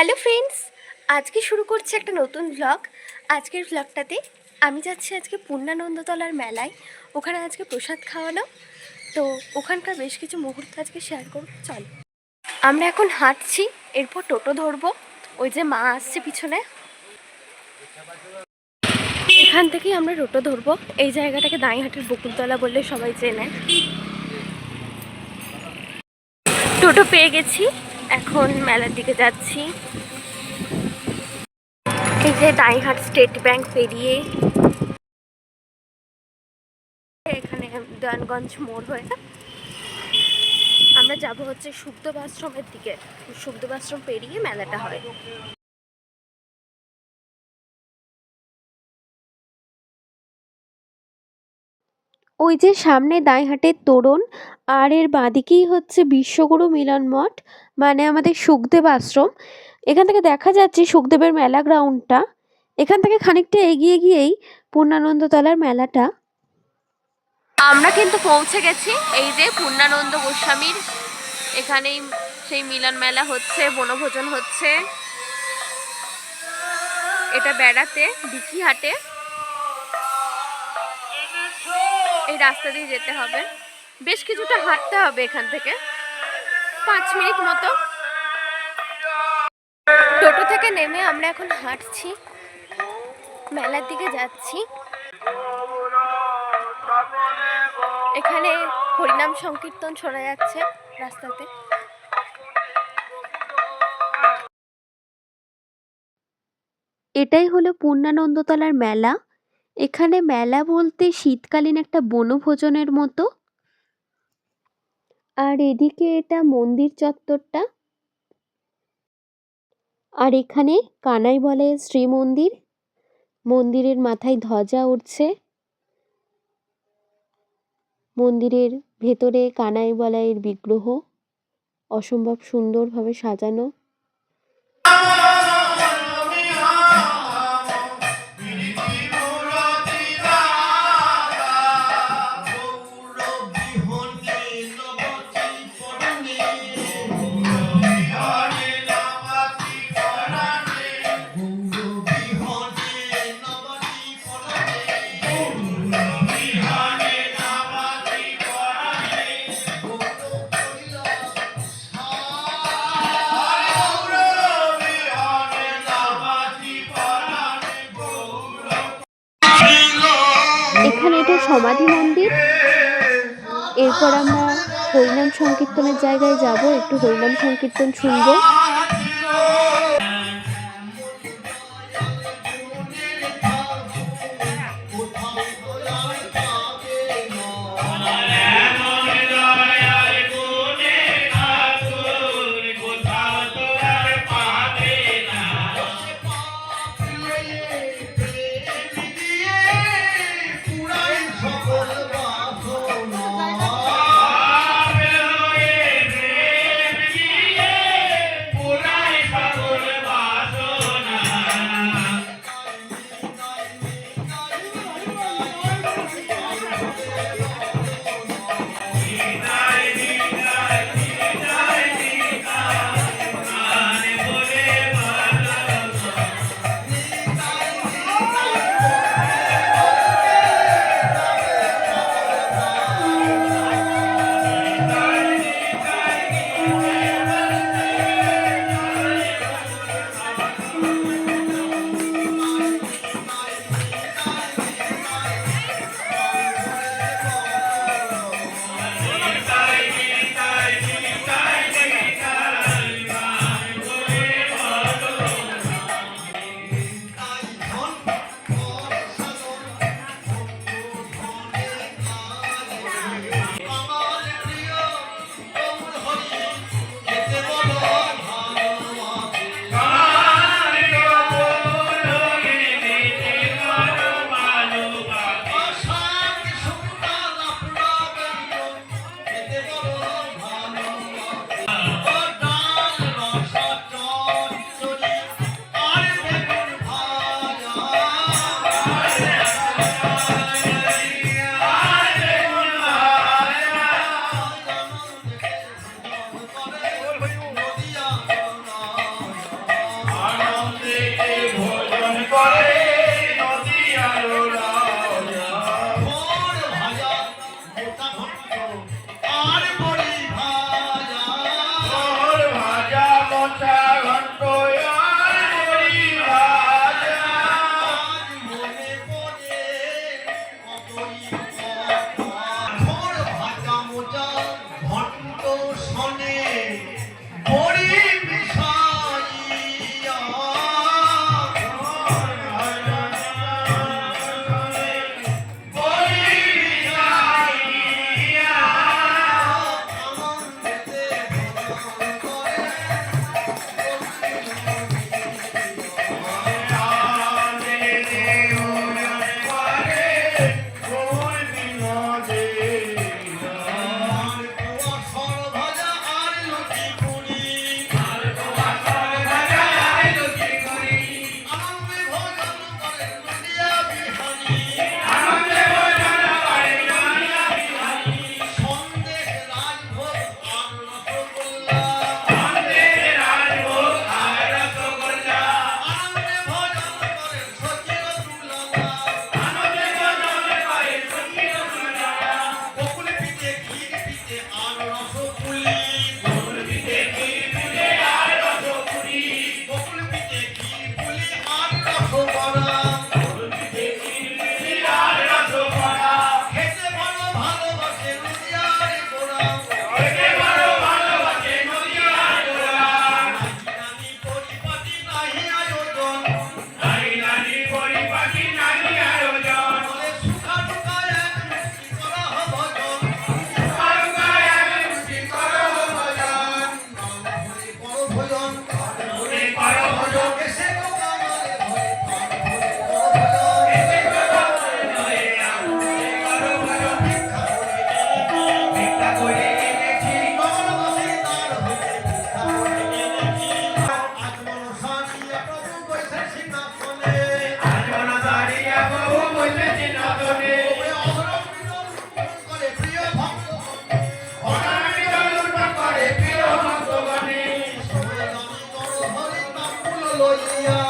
Hello friends, আজকে শুরু করছি একটা নতুন ব্লগ আজকের ব্লগটাতে আমি যাচ্ছি আজকে পূর্ণানন্দতলার মেলায়। ওখানে আজকে প্রসাদ খাওয়ানো। তো ওখানকার বেশ কিছু মুহূর্ত আজকে শেয়ার করব, চল। আমরা এখন হাঁটছি, এরপর টোটো ধরবো। ওই যে মা আসছে পিছনে। এখান থেকেই আমরা টোটো ধরবো। এই জায়গাটাকে দাঁইহাটের বকুলতলা বললে সবাই চেনে। টোটো পেয়ে গেছি। এখন মেলার দিকে যাচ্ছি। এই যে দাইহাট স্টেট ব্যাংক পেরিয়ে এখানে দয়ানগঞ্জ মোড় হয়ে আমরা যাব হচ্ছে সুখদেব বাশ্রমের দিকে। সুখদেব আশ্রম পেরিয়ে মেলাটা হয়। ওই যে সামনে দাইহাটের তোরণ, আর এর বাঁদিকেই হচ্ছে বিশ্বগুরু মিলন মঠ মানে আমাদের সুখদেব আশ্রম। এখান থেকে দেখা যাচ্ছে সুখদেবের মেলা গ্রাউন্ডটা এখান থেকে খানিকটা এগিয়ে গিয়েই পূর্ণানন্দতলার মেলাটা। আমরা কিন্তু পৌঁছে গেছি এই যে পূর্ণানন্দ গোস্বামীর এখানেই সেই মিলন মেলা হচ্ছে, বনভোজন হচ্ছে। এটা বেড়াতে, বিকিহাটে। রাস্তা দিয়ে যেতে হবে। বেশ কিছুটা হাঁটতে হবে এখান থেকে। পাঁচ মিনিট মতো। টোটো থেকে নেমে আমরা এখন হাঁটছি। মেলার দিকে যাচ্ছি। এখানে হরিনাম সংকীর্তন শোনা যাচ্ছে রাস্তাতে। এটাই হলো পূর্ণানন্দতলার মেলা। এখানে মেলা বলতে শীতকালীন একটা বনভোজনের মতো। আর এদিকে এটা মন্দির চত্বরটা। আর এখানে কানাই বলে শ্রী মন্দির মন্দিরের মাথায় ধ্বজা উঠছে। মন্দিরের ভেতরে কানাই বলাইয়ের বিগ্রহ। অসম্ভব সুন্দরভাবে সাজানো। আমরা হরিনাম সংকীর্তনের জায়গায় যাব একটু হরিনাম সংকীর্তন শুনব। করে melodia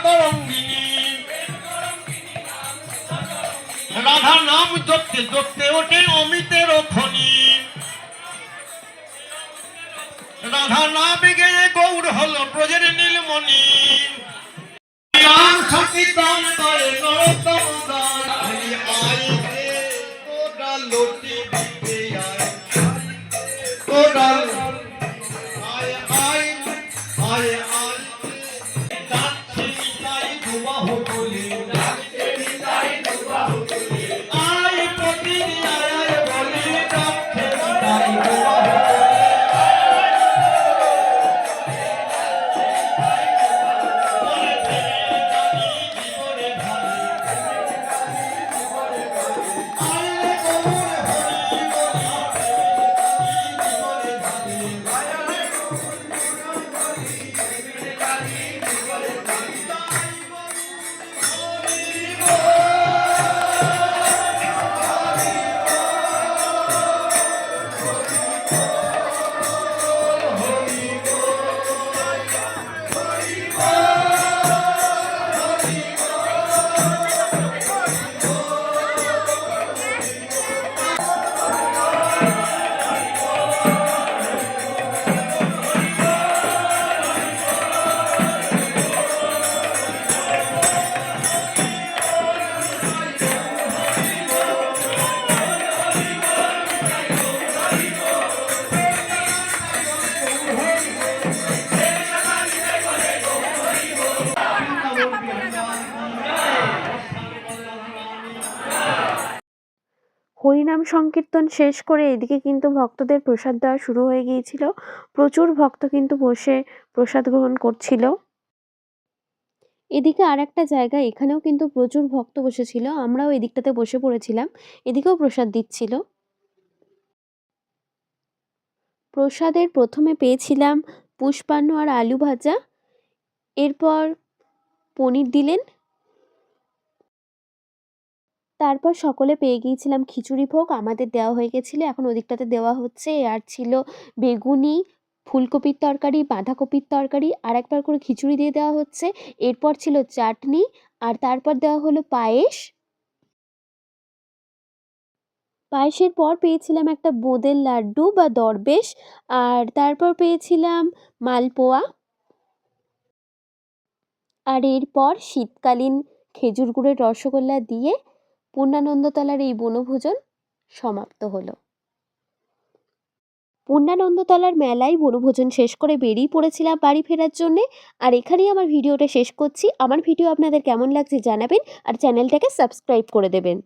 সুধা তরঙ্গিনী রাধা নাম জপতে জপতে ওঠে অমিতের খনি। রাধা নাম গেয়ে গৌর হলো হরিনাম সংকীর্তন শেষ করে এদিকে কিন্তু ভক্তদের প্রসাদ দেওয়া শুরু হয়ে গিয়েছিল। প্রচুর ভক্ত কিন্তু বসে প্রসাদ গ্রহণ করছিল। এদিকে আর একটা জায়গা এখানেও কিন্তু প্রচুর ভক্ত বসেছিল। আমরাও এদিকটাতে বসে পড়েছিলাম। এদিকেও প্রসাদ দিচ্ছিল। প্রসাদের প্রথমে পেয়েছিলাম পুষ্পান্ন আর আলু ভাজা। এরপর পনির দিলেন। তারপর সকলে পেয়ে গিয়েছিলাম খিচুড়ি ভোগ। আমাদের দেওয়া হয়ে গেছিল। এখন ওদিকটাতে দেওয়া হচ্ছে। আর ছিল বেগুনি, ফুলকপির তরকারি, বাঁধাকপির তরকারি আর একবার করে খিচুড়ি দিয়ে দেওয়া হচ্ছে। এরপর ছিল চাটনি আর তারপর দেওয়া হলো পায়েস। পায়েসের পর পেয়েছিলাম একটা বোঁদের লাড্ডু বা দরবেশ আর তারপর পেয়েছিলাম মালপোয়া। আর এরপর শীতকালীন খেজুর গুড়ের রসগোল্লা দিয়ে পূর্ণানন্দতলার এই বনভোজন সমাপ্ত হলো। পূর্ণানন্দতলার মেলায় বনভোজন শেষ করে বেরিয়ে পড়েছিলাম বাড়ি ফেরার জন্যে। আর এখানেই আমার ভিডিওটা শেষ করছি। আমার ভিডিও আপনাদের কেমন লাগছে জানাবেন আর চ্যানেলটাকে সাবস্ক্রাইব করে দেবেন।